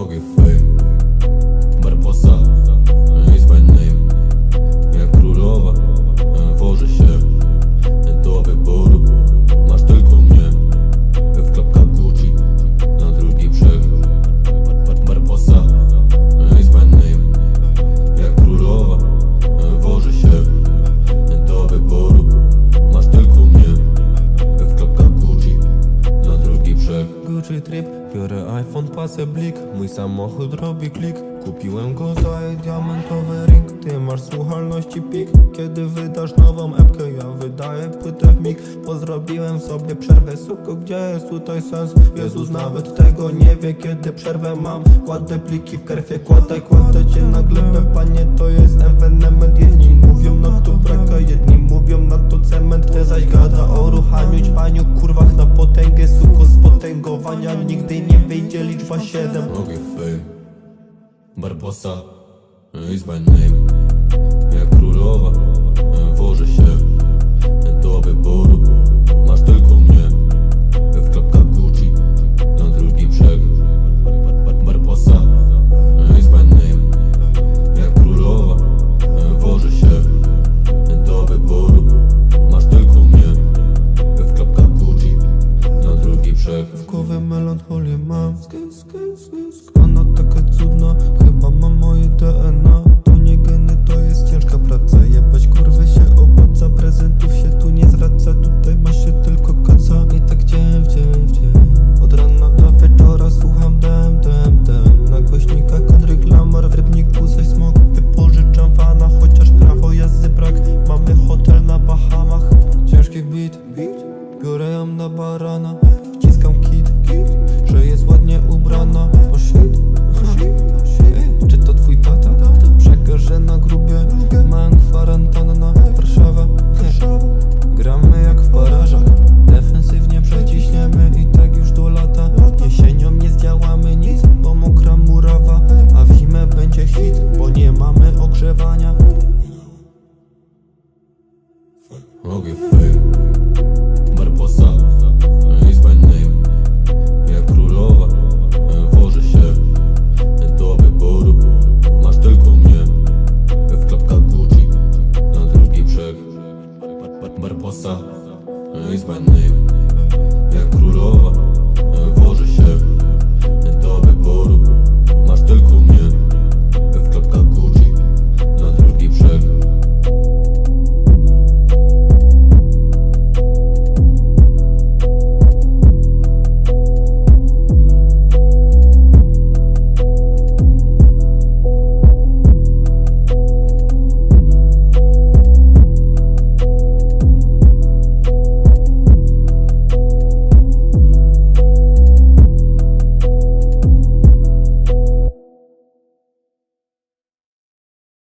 Robię fame Barbosa biorę iPhone, pasę blik Mój samochód robi klik. Kupiłem go za diamentowy ring. Ty masz słuchalności pik. Kiedy wydasz nową epkę Ja wydaję płytę w mig. Bo zrobiłem sobie przerwę Suko, gdzie jest tutaj sens? Jezus nawet tego nie wie Kiedy przerwę mam. Kładę pliki w kerfie Kładę, kładę cię na glebę Panie, to jest ewenement Jedni mówią na to braka Jedni mówią na to cement. Ty zaś gada o ruchaniu Ćpaniu, kurwach na potęgę Suko z potęgowania. Nigdy nie wyjdzie liczba 7 Robię fame Barbosa Is my name. Jak królowa ogrzewania. Mogę fake Barbosa Is my name. Jak królowa e, Wożę się Do wyboru. Masz tylko mnie W klapkach Gucci Na drugi brzeg. Barbosa Is my name.